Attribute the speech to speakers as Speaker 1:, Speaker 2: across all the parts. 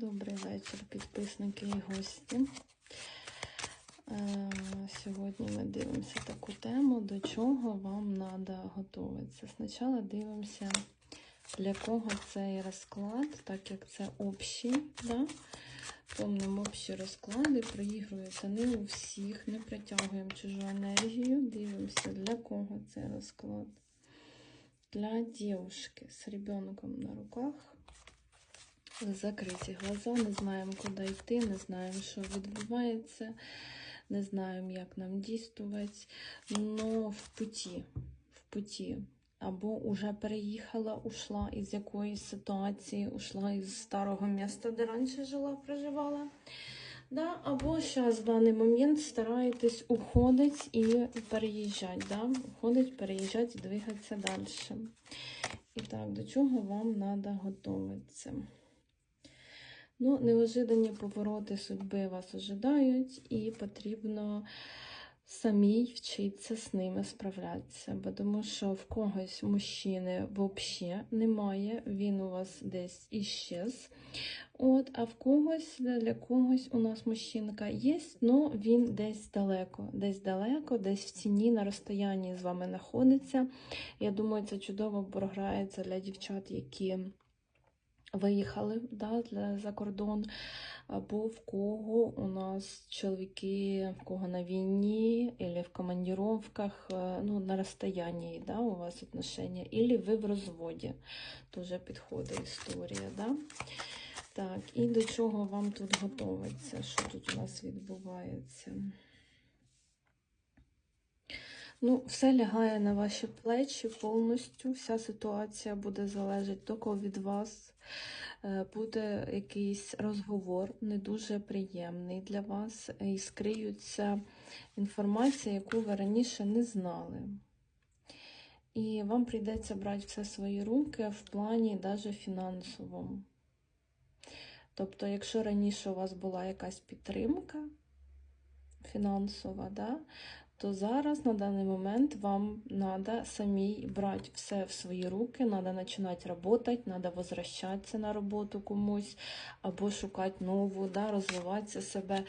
Speaker 1: Добрий вечір, підписники і гості. Е, Сьогодні ми дивимося таку тему, до чого вам треба готуватися. Спочатку дивимося, для кого цей розклад, так як це общий. Да? Помнимо общі розклади, проігрується не у всіх, не притягуємо чужу енергію. Дивимося, для кого цей розклад. Для дівчинки з ребенком на руках. Закриті глаза, не знаємо, куди йти, не знаємо, що відбувається, не знаємо, як нам дійствувати. Но в путі, в путі. Або вже переїхала, ушла із якоїсь ситуації, ушла із старого міста, де раніше жила, проживала. Да? Або зараз в даний момент стараєтесь уходити і переїжджати. Да? Уходить, переїжджати і двигатися далі. І так, до чого вам треба готуватися? Ну, неожидані повороти судьби вас ожидають, і потрібно самій вчитися з ними справлятися. Бо тому що в когось мужчини взагалі немає, він у вас десь іщез. От, а в когось, для когось у нас мужчинка є, але він десь далеко, десь далеко, десь в ціні на розстоянні з вами знаходиться. Я думаю, це чудово програється для дівчат, які виїхали да, за кордон, або в кого у нас чоловіки, в кого на війні, або в командировках, е, ну, на розстоянні да, у вас отношения, або ви в розводі. Дуже підходить історія. Да? Так, і до чого вам тут готовиться? Що тут у нас відбувається? Ну, все лягає на ваші плечі повністю. Вся ситуація буде залежати тільки від вас. Е, Буде якийсь розговор не дуже приємний для вас, і скриються інформація, яку ви раніше не знали. І вам прийдеться брати все свої руки в плані навіть фінансовому. Тобто, якщо раніше у вас була якась підтримка фінансова, да, то зараз на даний момент вам треба самій брати все в свої руки, треба починати працювати, треба возвращатися на роботу комусь, або шукати нову, да, розвиватися себе.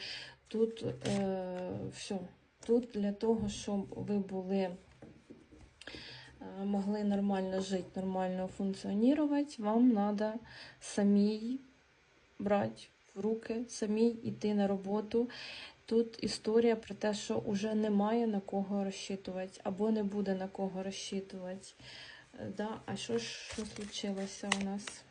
Speaker 1: Тут е, все. Тут для того, щоб ви були, е, могли нормально жити, нормально функціонувати, вам треба самій брати в руки, самій йти на роботу. Тут історія про те, що вже немає на кого розчитувати, або не буде на кого розчитувати. Да? А що ж случилося у нас?